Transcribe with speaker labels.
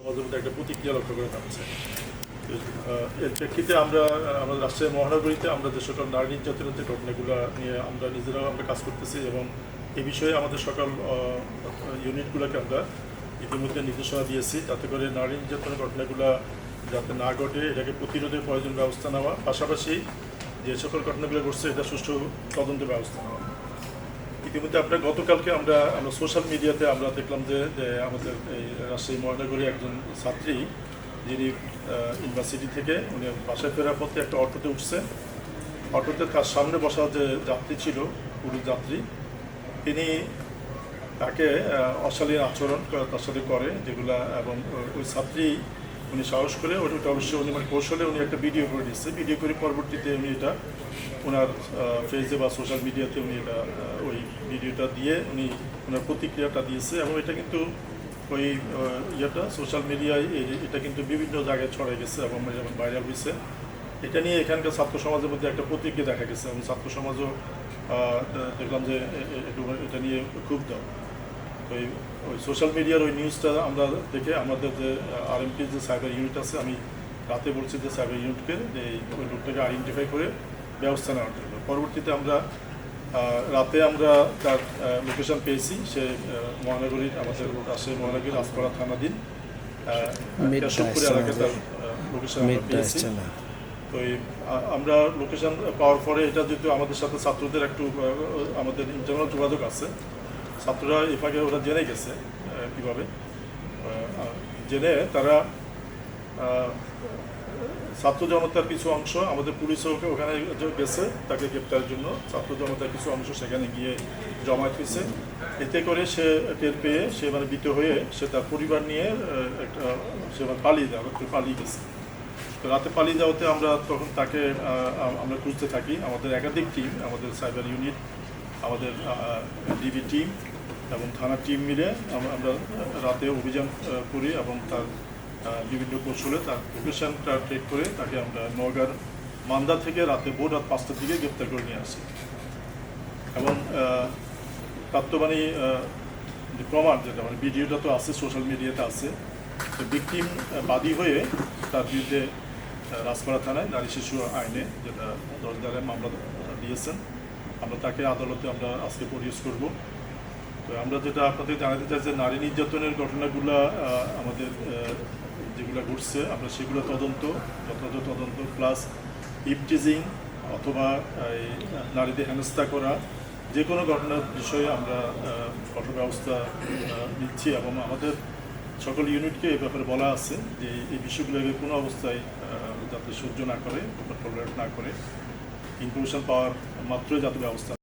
Speaker 1: সমাজের মধ্যে একটা প্রতিক্রিয়া লক্ষ্য করে আহ, এর প্রেক্ষিতে আমরা আমাদের রাজশাহী মহানগরীতে আমরা যে সকল নারী নির্যাতনের যে ঘটনাগুলো নিয়ে আমরা নিজেরাও আমরা কাজ করতেছি এবং এই বিষয়ে আমাদের সকল ইউনিটগুলোকে আমরা ইতিমধ্যে নির্দেশনা দিয়েছি যাতে করে নারী নির্যাতনের ঘটনাগুলো যাতে না ঘটে এটাকে প্রতিরোধের প্রয়োজন ব্যবস্থা নেওয়া। পাশাপাশি যে সকল ঘটনাগুলো ঘটছে এটা সুষ্ঠু তদন্ত ব্যবস্থা নেওয়া। ইতিমধ্যে আপনার গতকালকে আমরা আমরা সোশ্যাল মিডিয়াতে আমরা দেখলাম যে আমাদের এই রাজশাহী মহানগরী একজন ছাত্রী যিনি ইউনিভার্সিটি থেকে উনি বাসায় ফেরার পথে একটা অটোতে উঠছে। অটোতে তার সামনে বসা যে যাত্রী ছিল, পুরুষ যাত্রী, তিনি তাকে অশালীন আচরণ তার সাথে করে, যেগুলা এবং ওই ছাত্রী উনি সাহস করে, ওটা অবশ্যই উনি মানে কৌশলে উনি একটা ভিডিও করে দিচ্ছে ভিডিও করে পরবর্তীতে উনি এটা ওনার ফেসে বা সোশ্যাল মিডিয়াতে উনি এটা ওই ভিডিওটা দিয়ে উনি ওনার প্রতিক্রিয়াটা দিয়েছে এবং এটা কিন্তু ওই ইয়েটা সোশ্যাল মিডিয়ায় এটা কিন্তু বিভিন্ন জায়গায় ছড়াই গেছে এবং যেমন ভাইরাল হয়েছে, এটা নিয়ে এখানকার ছাত্র সমাজের মধ্যে একটা প্রতিক্রিয়া দেখা গেছে এবং ছাত্র সমাজও দেখলাম যে এটা নিয়ে দাও ওই ওই সোশ্যাল মিডিয়ার ওই নিউজটা আমরা দেখে আমাদের যে আরএমপি যে সাইবার ইউনিট আছে আমি রাতে বলছি যে সাইবার ইউনিটকে যে ওই লোকটাকে আইডেন্টিফাই করে ব্যবস্থা নেওয়ার জন্য। পরবর্তীতে আমরা রাতে আমরা তার লোকেশন পেয়েছি। সে মহানগরীর আমাদের রাজশাহী মহানগরীর রাজপাড়া থানাধীন
Speaker 2: মিড
Speaker 1: কেশবপুর
Speaker 2: আসছে না
Speaker 1: এলাকায় তার লোকেশন পেয়েছি। তো এই আমরা লোকেশন পাওয়ার পরে এটা যেহেতু আমাদের সাথে ছাত্রদের একটু আমাদের ইন্টারনাল যোগাযোগ আছে ছাত্ররা এ ফাঁকে ওরা জেনে গেছে কীভাবে। জেনে তারা ছাত্র জনতার কিছু অংশ আমাদের পুলিশও ওখানে গেছে, তাকে গ্রেপ্তারের জন্য ছাত্র জনতার কিছু অংশ সেখানে গিয়ে জমায়েত হয়েছে। এতে করে সে টের পেয়ে সে মানে বিত হয়ে সে তার পরিবার নিয়ে একটা সে মানে পালিয়ে যাওয়া পালিয়ে গেছে। তো রাতে পালিয়ে যাওয়াতে আমরা তখন তাকে আমরা খুঁজতে থাকি। আমাদের একাধিক টিম আমাদের সাইবার ইউনিট আমাদের ডিবি টিম এবং থানার টিম মিলে আমরা রাতে অভিযান করি এবং তার বিভিন্ন কৌশলে তার লোকেশনটা ট্রেক করে তাকে আমরা নগার মান্দা থেকে রাতে ভোর রাত পাঁচটার দিকে গ্রেপ্তার করে নিয়ে আসি। এবং প্রাপ্তবাণী যে প্রমাণ যেটা মানে ভিডিওটা তো আছে, সোশ্যাল মিডিয়াতে আছে, তো ভিকটিম বাদী হয়ে তার বিরুদ্ধে রাজপাড়া থানায় নারী শিশু আইনে যেটা দশ মামলা দিয়েছেন, আমরা তাকে আদালতে আমরা আজকে প্রডিউস করব। তো আমরা যেটা আপনাদের জানাতে চাই যে নারী নির্যাতনের ঘটনাগুলো আমাদের যেগুলো ঘটছে, আমরা সেগুলো তদন্ত, যথাযথ তদন্ত প্লাস ইপটিজিং অথবা নারীদের হেনস্থা করা যে কোনো ঘটনার বিষয়ে আমরা কঠোর ব্যবস্থা নিচ্ছি এবং আমাদের সকল ইউনিটকে এই ব্যাপারে বলা আছে যে এই বিষয়গুলোকে কোনো অবস্থায় যাতে সহ্য না করে টলারেট না করে ইনফরমেশন পাওয়ার মাত্রই যাতে ব্যবস্থা